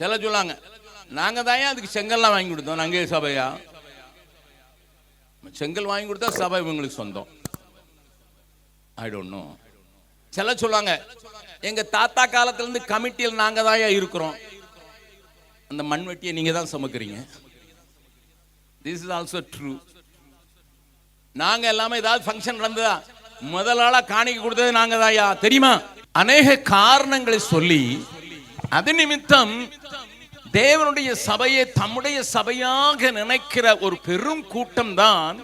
சில சொல்லாங்க நாங்க தான் அதுக்கு செங்கல்லாம் வாங்கி கொடுத்தோம் நாங்கள் சபையா? செங்கல் வாங்கி கொடுத்தா சபை இவங்களுக்கு சொந்தம். ஐ டோன்ட் நோ சில சொல்லுவாங்க எங்க தாத்தா காலத்துல இருந்து கமிட்டியில் நாங்க தான் இருக்கிறோம்? அந்த மண்வெட்டியை நீங்க தான் சமைக்கிறீங்க. திஸ் இஸ் ஆல்சோ ட்ரூ நாங்க எல்லாமே ஏதாவது ஃபங்க்ஷன் நடந்ததா? முதலாளா ஆளா காணிக்க கொடுத்தது நாங்க தாயா தெரியுமா? அநேக காரணங்களை சொல்லி அது நிமித்தம் தேவனுடைய சபையை தம்முடைய சபையாக நினைக்கிற ஒரு பெரும் கூட்டம் தான்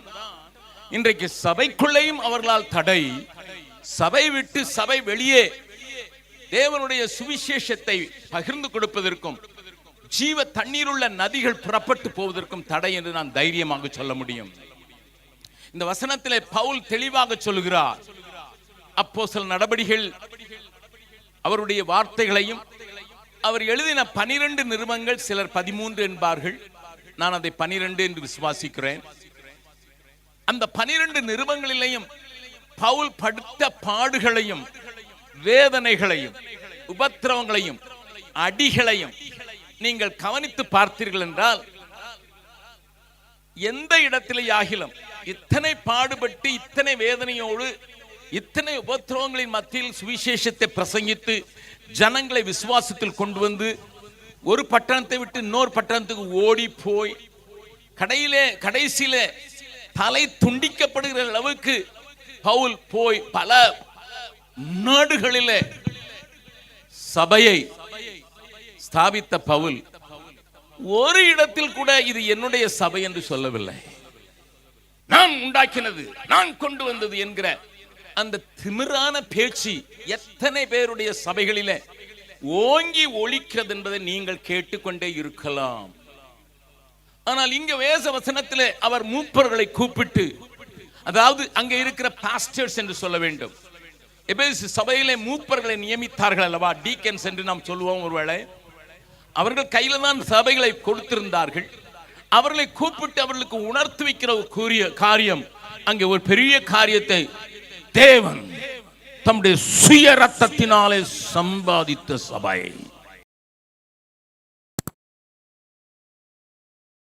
இன்றைக்கு சபைக்குள்ளேயும் அவர்களால் தடை. சபை விட்டு சபை வெளியே தேவனுடைய சுவிசேஷத்தை பகிர்ந்து கொடுப்பதற்கும் ஜீவ தண்ணீருள்ள நதிகள் புறப்பட்டு போவதற்கும் தடை என்று நான் தைரியமாக சொல்ல முடியும். இந்த வசனத்திலே பவுல் தெளிவாக சொல்கிறார் அப்போ சில நடபடிகள் அவருடைய வார்த்தைகளையும் அவர் எழுதின பனிரெண்டு நிருபங்கள் சிலர் பதிமூன்று என்பார்கள். நான் அதை பனிரெண்டு என்று விசுவாசிக்கிறேன். அந்த பனிரெண்டு நிருபங்களிலேயும் பவுல் படுத்த பாடுகளையும் வேதனைகளையும் உபத்திரவங்களையும் அடிகளையும் நீங்கள் கவனித்து பார்த்தீர்கள் என்றால் எந்த இடத்திலே ஆகிலும் இத்தனை பாடுபட்டு இத்தனை வேதனையோடு இத்தனை உபத்திரவங்களின் மத்தியில் சுவிசேஷத்தை பிரசங்கித்து ஜனங்களை விசுவாசத்தில் கொண்டு வந்து ஒரு பட்டணத்தை விட்டு இன்னொரு பட்டணத்துக்கு ஓடி போய் கடையிலே கடைசியில தலை துண்டிக்கப்படுகிற அளவுக்கு பவுல் போய் பல நாடுகளில சபையை ஸ்தாபித்த பவுல் ஒரு இடத்தில் கூட இது என்னுடைய சபை என்று சொல்லவில்லை. நான் உண்டாக்கினது நான் கொண்டு வந்தது என்கிற அந்த திமிரான பேச்சு எத்தனை பேருடைய சபைகளில ஓங்கி ஒழிக்கிறது என்பதை நீங்கள் கேட்டுக்கொண்டே இருக்கலாம். ஆனால் இங்க வேச வசனத்தில் அவர் மூப்பர்களை கூப்பிட்டு அதாவது அங்க இருக்கிற பாஸ்டர்ஸ் என்று சொல்ல வேண்டும். எபேசு சபையிலே மூப்பர்களை நியமித்தார்கள் அல்லவா? டீக்கன்ஸ் என்று நாம் சொல்லுவோம் ஒருவேளை. அவர்கள் கையில தான் சபைகளை கொடுத்திருந்தார்கள். அவர்களை கூப்பிட்டு அவர்களுக்கு உணர்த்து வைக்கிற ஒரு கூறிய காரியம் அங்கே ஒரு பெரிய காரியத்தை தேவன் தம்முடைய சுய ரத்தத்தினாலே சம்பாதித்த சபை.